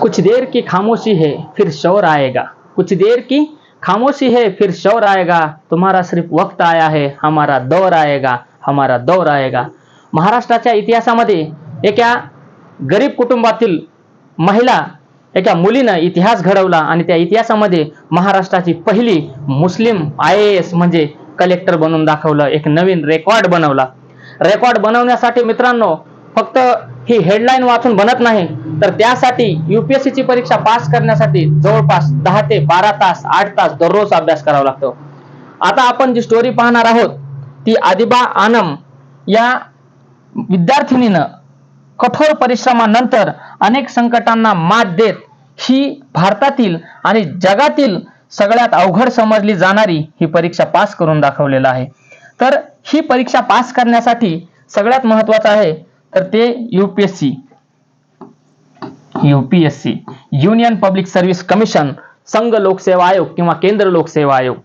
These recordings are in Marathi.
कुछ देर की खामोशी है फिर शोर आएगा। कुछ देर की खामोशी है फिर शोर आएगा। तुम्हारा सिर्फ वक्त आया है हमारा दौर आएगा हमारा दौर आएगा। महाराष्ट्राच्या इतिहासामध्ये एका गरीब कुटुंबातील महिला एका मुलीनं इतिहास घडवला आणि त्या इतिहासामध्ये महाराष्ट्राची पहिली मुस्लिम आय ए एस म्हणजे कलेक्टर बनवून दाखवलं एक नवीन रेकॉर्ड बनवला. रेकॉर्ड बनवण्यासाठी मित्रांनो फक्त ही हेडलाईन वाचून बनत नाही तर त्यासाठी युपीएससीची परीक्षा पास करण्यासाठी जवळपास दहा ते बारा तास आठ तास दररोज अभ्यास करावा लागतो. आता आपण जी स्टोरी पाहणार आहोत ती आदिबा आनम या विद्यार्थिनीनं कठोर परिश्रमानंतर अनेक संकटांना मात देत ही भारतातील आणि जगातील सगळ्यात अवघड समजली जाणारी ही परीक्षा पास करून दाखवलेलं आहे. तर ही परीक्षा पास करण्यासाठी सगळ्यात महत्वाचं आहे तर ते UPSC UPSC Union Public Service Commission संघ लोकसेवा आयोग किंवा केंद्र लोकसेवा आयोग.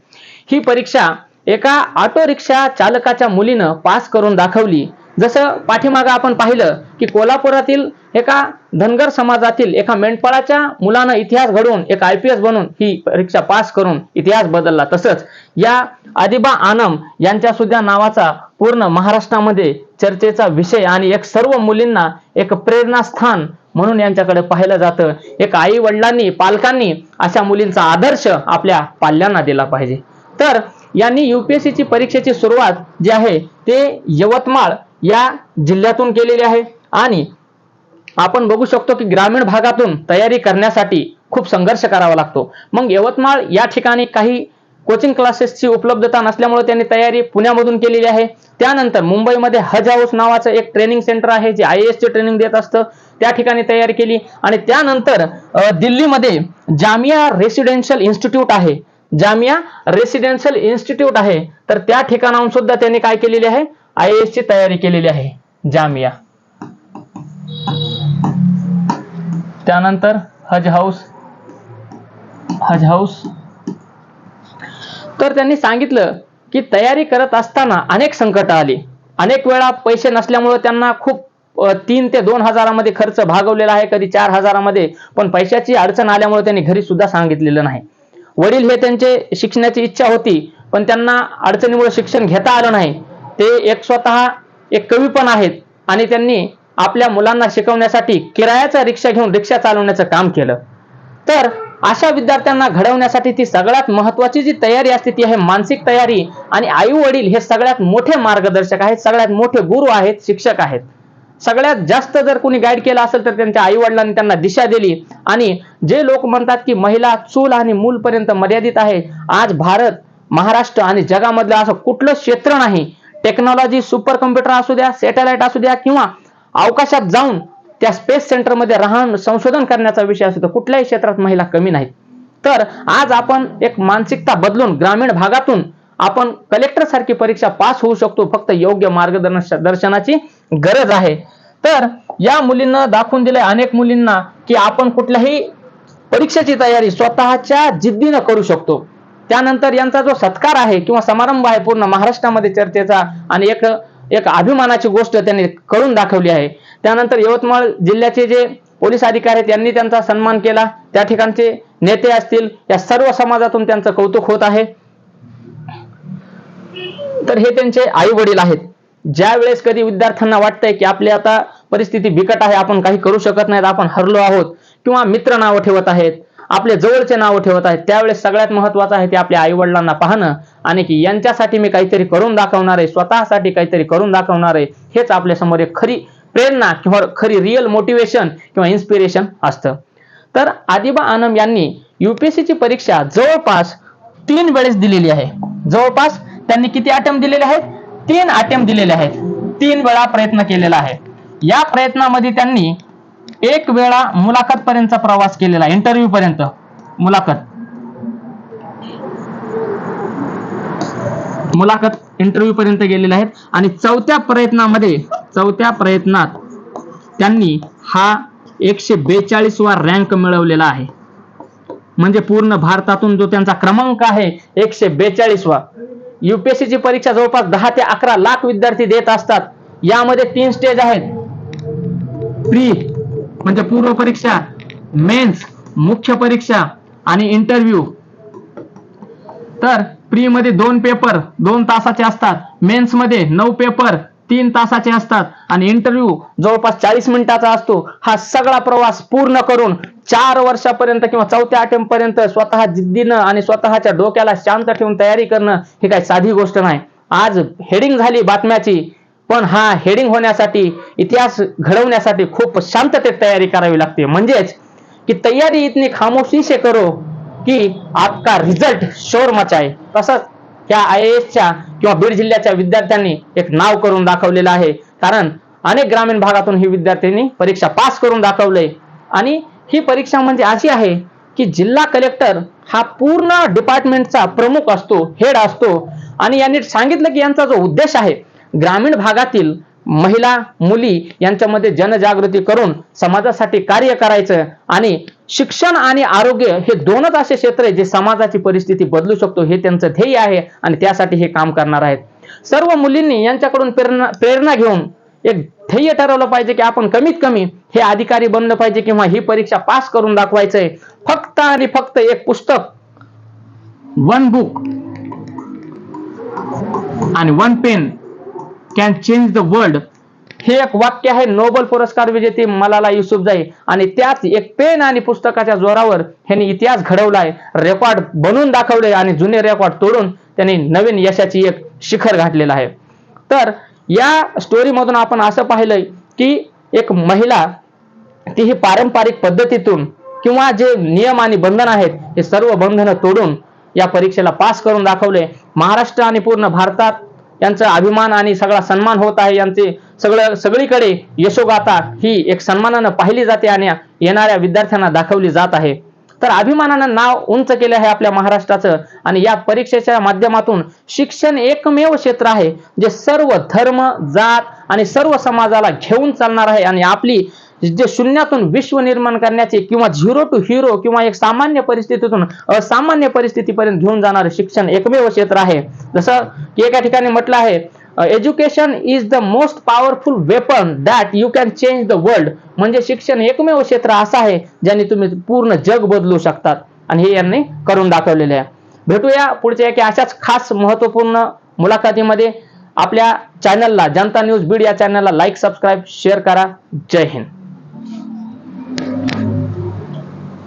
ही परीक्षा एका ऑटो रिक्षा चालकाच्या मुलीनं पास करून दाखवली. जसं पाठीमागं आपण पाहिलं की कोल्हापुरातील एका धनगर समाजातील एका मेंढपाळाच्या मुलानं इतिहास घडवून एक आय पी एस बनून ही परीक्षा पास करून इतिहास बदलला. तसंच या आदिबा आनम यांच्या सुद्धा नावाचा पूर्ण महाराष्ट्रामध्ये चर्चेचा विषय आणि एक सर्व मुलींना एक प्रेरणास्थान म्हणून यांच्याकडे पाहिलं जातं एक आई वडिलांनी पालकांनी अशा मुलींचा आदर्श आपल्या पाल्यांना दिला पाहिजे. तर यांनी युपीएससीची परीक्षेची सुरुवात जी आहे ते यवतमाळ या जिल्ह्यातून केलेली आहे. आणि आपण बघू शकतो की ग्रामीण भागातून तयारी करण्यासाठी खूप संघर्ष करावा लागतो. मग यवतमाळ या ठिकाणी काही कोचिंग क्लासेसची उपलब्धता नसल्यामुळे त्यांनी तयारी पुण्यामधून केलेली आहे. त्यानंतर मुंबईमध्ये हज हाऊस नावाचं एक ट्रेनिंग सेंटर आहे जे आय एस ट्रेनिंग देत असतं. त्या ठिकाणी तयारी केली. आणि त्यानंतर दिल्लीमध्ये जामिया रेसिडेन्शियल इन्स्टिट्यूट आहे. जामिया रेसिडेन्शियल इन्स्टिट्यूट आहे. तर त्या ठिकाणाहून सुद्धा त्यांनी काय केलेली आहे? आय एस ची तयारी केलेली आहे. जामिया. त्यानंतर हज हाऊस. हज हाऊस. तर त्यांनी सांगितलं की तयारी करत असताना अनेक संकट आली. अनेक वेळा पैसे नसल्यामुळे त्यांना खूप तीन ते दोन हजारामध्ये खर्च भागवलेला आहे कधी चार हजारामध्ये. पण पैशाची अडचण आल्यामुळे त्यांनी घरी सुद्धा सांगितलेलं नाही. वडील हे त्यांचे शिक्षणाची इच्छा होती पण त्यांना अडचणीमुळे शिक्षण घेता आलं नाही. ते एक स्वतः एक कवी पण आहेत आणि त्यांनी आपल्या मुलांना शिकवण्यासाठी किरायाचा रिक्षा घेऊन रिक्षा चालवण्याचं काम केलं. तर अशा विद्यार्थ्यांना घडवण्यासाठी ती सगळ्यात महत्वाची जी तयारी असते ती आहे मानसिक तयारी. आणि आई वडील हे सगळ्यात मोठे मार्गदर्शक आहेत सगळ्यात मोठे गुरु आहेत शिक्षक आहेत. सगळ्यात जास्त जर कोणी गाईड केलं असेल तर त्यांच्या आई वडिलांनी त्यांना दिशा दिली. आणि जे लोक म्हणतात की महिला चूल आणि मूल पर्यंत मर्यादित आहे आज भारत महाराष्ट्र आणि जगामधलं असं कुठलं क्षेत्र नाही. टेक्नॉलॉजी सुपर कम्प्युटर असू द्या सॅटेलाइट असू द्या किंवा अवकाशात जाऊन त्या स्पेस सेंटरमध्ये राहून संशोधन करण्याचा विषय असतो. कुठल्याही क्षेत्रात महिला कमी नाहीत. तर आज आपण एक मानसिकता बदलून ग्रामीण भागातून आपण कलेक्टर सारखी परीक्षा पास होऊ शकतो. फक्त योग्य मार्गदर्शन दर्शनाची गरज आहे. तर या मुलींना दाखवून दिले अनेक मुलींना की आपण कुठल्याही परीक्षेची तयारी स्वतःच्या जिद्दीनं करू शकतो. त्यानंतर यांचा जो सत्कार आहे किंवा समारंभ आहे पूर्ण महाराष्ट्रामध्ये चर्चेचा आणि एक एक अभिमानाची गोष्ट त्यांनी करून दाखवली आहे. त्यानंतर यवतमाळ जिल्ह्याचे जे पोलीस अधिकारी आहेत त्यांनी त्यांचा सन्मान केला. त्या ठिकाणचे नेते असतील या सर्व समाजातून त्यांचं कौतुक होत आहे. तर हे त्यांचे आई वडील आहेत. ज्या वेळेस कधी विद्यार्थ्यांना वाटतंय की आपली आता परिस्थिती बिकट आहे आपण काही करू शकत नाहीत आपण हरलो आहोत किंवा मित्र नावं ठेवत आहेत आपले जवळचे नावं ठेवत आहेत. त्यावेळेस सगळ्यात महत्वाचं आहे ते आपल्या आईवडिलांना पाहणं आणि की यांच्यासाठी मी काहीतरी करून दाखवणार आहे स्वतःसाठी काहीतरी करून दाखवणार आहे हेच आपल्यासमोर एक खरी प्रेरणा किंवा खरी रिअल मोटिवेशन किंवा इन्स्पिरेशन असतं. तर आदिबा आनम यांनी युपीएससीची ची परीक्षा जवळपास तीन वेळेस दिलेली आहे. जवळपास त्यांनी किती अटेम्प्ट दिलेले आहेत? तीन अटेम्प्ट दिलेले आहेत. तीन वेळा प्रयत्न केलेला आहे. या प्रयत्नामध्ये त्यांनी एक वेळा मुलाखत पर्यंतचा प्रवास केलेला इंटरव्ह्यू पर्यंत. मुलाखत. मुलाखत इंटरव्ह्यू पर्यंत गेलेले आहेत. आणि चौथ्या प्रयत्नामध्ये चौथ्या प्रयत्नात त्यांनी हा एकशे बेचाळीस वा रँक मिळवलेला आहे. म्हणजे पूर्ण भारतातून जो त्यांचा क्रमांक आहे एकशे बेचाळीस वा ची परीक्षा जवळपास दहा ते अकरा लाख विद्यार्थी देत असतात. यामध्ये तीन स्टेज आहेत. प्री म्हणजे पूर्व परीक्षा मेन्स मुख्य परीक्षा आणि इंटरव्ह्यू तर प्री मध्ये दोन पेपर दोन तासाचे असतात. मेन्समध्ये नऊ पेपर तीन तासाचे असतात. आणि इंटरव्ह्यू जवळपास चाळीस मिनिटाचा असतो. हा सगळा प्रवास पूर्ण करून चार वर्षापर्यंत किंवा चौथ्या आठवड्यापर्यंत स्वतः जिद्दीनं आणि स्वतःच्या डोक्याला शांत ठेवून तयारी करणं ही काही साधी गोष्ट नाही. आज हेडिंग झाली बातम्याची. पण हा हेडिंग होण्यासाठी इतिहास घडवण्यासाठी खूप शांततेत तयारी करावी लागते. म्हणजेच की तयारी इतनी खामोशी से करो की आपका रिझल्ट शोर मचाय तसंच त्या आय च्या किंवा बीड जिल्ह्याच्या विद्यार्थ्यांनी एक नाव करून दाखवलेलं आहे. कारण अनेक ग्रामीण भागातून ही विद्यार्थ्यांनी परीक्षा पास करून दाखवलंय. आणि ही परीक्षा म्हणजे अशी आहे की जिल्हा कलेक्टर हा पूर्ण डिपार्टमेंटचा प्रमुख असतो हेड असतो. आणि यांनी सांगितलं की यांचा जो उद्देश आहे ग्रामीण भागातील महिला मुली यांच्यामध्ये जनजागृती करून समाजासाठी कार्य करायचं आणि शिक्षण आणि आरोग्य हे दोनच असे क्षेत्र आहे जे समाजाची परिस्थिती बदलू शकतो हे त्यांचं ध्येय आहे आणि त्यासाठी हे काम करणार आहेत. सर्व मुलींनी यांच्याकडून प्रेरणा प्रेरणा घेऊन एक ध्येय ठरवलं पाहिजे की आपण कमीत कमी हे अधिकारी बनलं पाहिजे किंवा ही परीक्षा पास करून दाखवायचंय. फक्त आणि फक्त एक पुस्तक वन बुक आणि one pen can change the world हे एक वाक्य आहे नोबल पुरस्कार विजेते मलाला युसुफजाई. आणि त्याच एक पेन आणि पुस्तकाच्या जोरावर ह्यांनी इतिहास घडवलाय रेकॉर्ड बनवून दाखवले आणि जुने रेकॉर्ड तोडून त्यांनी नवीन यशाची एक शिखर गाठलेलं आहे. तर या स्टोरीमधून आपण असं पाहिलंय की एक महिला ती ही पारंपरिक पद्धतीतून किंवा जे नियम आणि बंधन आहेत हे सर्व बंधनं तोडून या परीक्षेला पास करून दाखवले. महाराष्ट्र आणि पूर्ण भारतात यांचा अभिमान आणि सगळा सन्मान होत आहे. यांचे सगळं सगळीकडे यशोगाथा ही एक सन्मानानं पाहिली जाते आणि येणाऱ्या विद्यार्थ्यांना दाखवली जात आहे. तर अभिमानानं नाव उंच केलं आहे आपल्या महाराष्ट्राचं आणि या परीक्षेच्या माध्यमातून शिक्षण एकमेव क्षेत्र आहे जे सर्व धर्म जात आणि सर्व समाजाला घेऊन चालणार आहे आणि आपली जे शून्यातून विश्व निर्माण करण्याचे किंवा झिरो टू हिरो किंवा एक सामान्य परिस्थितीतून असामान्य परिस्थितीपर्यंत घेऊन जाणारे शिक्षण एकमेव क्षेत्र आहे. जसं की एका ठिकाणी म्हटलं आहे education is the most powerful weapon that you can change the world म्हणजे शिक्षण एकमेव क्षेत्र असं आहे ज्याने तुम्ही पूर्ण जग बदलू शकतात. आणि हे यांनी करून दाखवलेले आहे. भेटूया पुढच्या एका अशाच खास महत्त्वपूर्ण मुलाखतीमध्ये. आपल्या चॅनलला जनता न्यूज बीड या चॅनलला लाईक सबस्क्राईब शेअर करा. जय हिंद.